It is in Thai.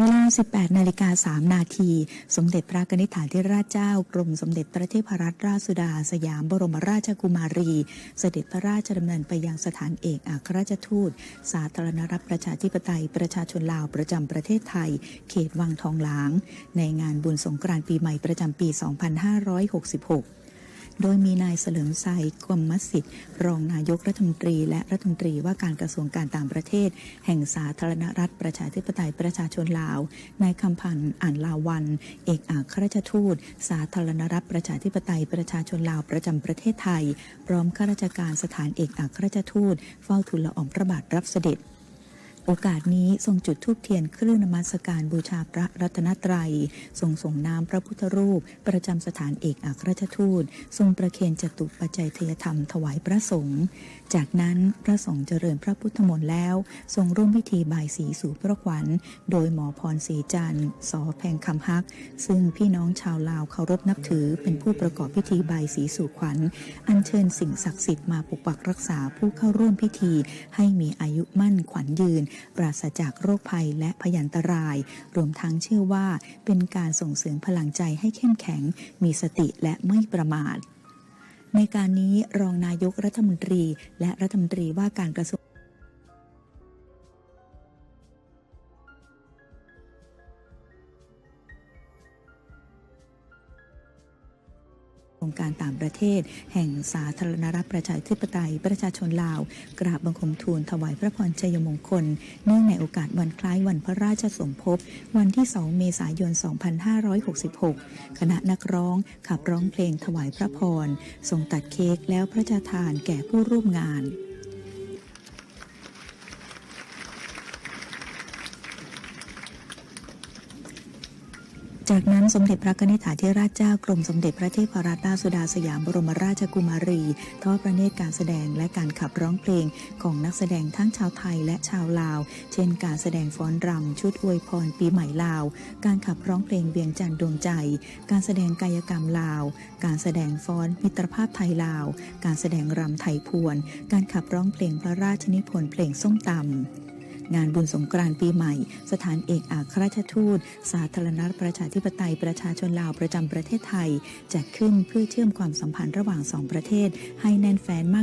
เวลา 18 นาฬิกา 3 นาที สมเด็จพระนิษฐาธิราชเจ้ากรมสมเด็จพระเทพรัตนราชสุดา สยามบรมราชกุมารี เสด็จพระราชดำเนินไปยังสถานเอกอัครราชทูต สาธารณรัฐประชาธิปไตย ประชาชนลาวประจำประเทศไทย เขตวังทองหลาง ในงานบุญสงกรานต์ปีใหม่ประจำปี 2566 โดยมีนายเสลิมไซกรมสิทธิ์ รองนายกรัฐมนตรี และรัฐมนตรีว่าการกระทรวงการต่างประเทศ แห่งสาธารณรัฐประชาธิปไตยประชาชนลาว นายคำพันธ์อ่านลาวัน เอกอัครราชทูต สาธารณรัฐประชาธิปไตยประชาชนลาวประจำประเทศไทย พร้อมข้าราชการสถานเอกอัครราชทูต เฝ้าทูลละอองพระบาทรับเสด็จ โอกาสนี้ทรงจุดธูปเทียนเครื่องนมัสการบูชาพระรัตนตรัย ทรงส่งน้ำพระพุทธรูป ประจำสถานเอกอัครราชทูต ทรงประเคนจตุปัจจัยเทยธรรมถวายพระสงฆ์จากนั้นพระสงฆ์เจริญพระพุทธมนต์แล้ว ทรงร่วมพิธีบายสีสู่พระขวัญ โดยหมอพรศรีจันทร์สอแพงคำฮัก ซึ่งพี่น้องชาวลาวเคารพนับถือเป็นผู้ประกอบพิธีบายสีสู่ขวัญ อัญเชิญสิ่งศักดิ์สิทธิ์มาปกปักรักษาผู้เข้าร่วมพิธีให้มีอายุมั่นขวัญยืนปราศจากโรคภัยและพยันตราย รวมทั้งเชื่อว่าเป็นการส่งเสริมพลังใจให้เข้มแข็ง มีสติและไม่ประมาทในการนี้รองนายกรัฐมนตรี และรัฐมนตรีว่าการกระทรวง องการต่างประเทศ แห่งสาธารณรัฐประชาธิปไตย ประชาชนลาว กราบบังคมทูลถวายพระพรชัยมงคล เนื่องในโอกาสวันคล้ายวันพระราชสมภพ วันที่ 2 เมษายน 2566 คณะนักร้องขับร้องเพลงถวายพระพรทรงตัดเค้กแล้วพระราชทานแก่ผู้ร่วมงาน จากนั้นสมเด็จพระนิษฐาธิราชเจ้ากรมสมเด็จพระเทพรัตนราชสุดาสยามบรมราชกุมารีทอดพระเนตรการแสดงและการขับร้องเพลงของนักแสดงทั้งชาวไทยและชาวลาว เช่น การแสดงฟ้อนรำชุดอวยพรปีใหม่ลาว การขับร้องเพลงเวียงจันทร์ดวงใจ การแสดงกายกรรมลาว การแสดงฟ้อนมิตรภาพไทยลาว การแสดงรำไทยพวน การขับร้องเพลงพระราชนิพนธ์เพลงส้มตำ งานบุญสงกรานต์ปีใหม่ สถานเอกอัครราชทูต สาธารณรัฐประชาธิปไตยประชาชนลาวประจำประเทศไทยจัดขึ้นเพื่อเชื่อมความสัมพันธ์ระหว่างสองประเทศ ให้แน่นแฟ้นมาก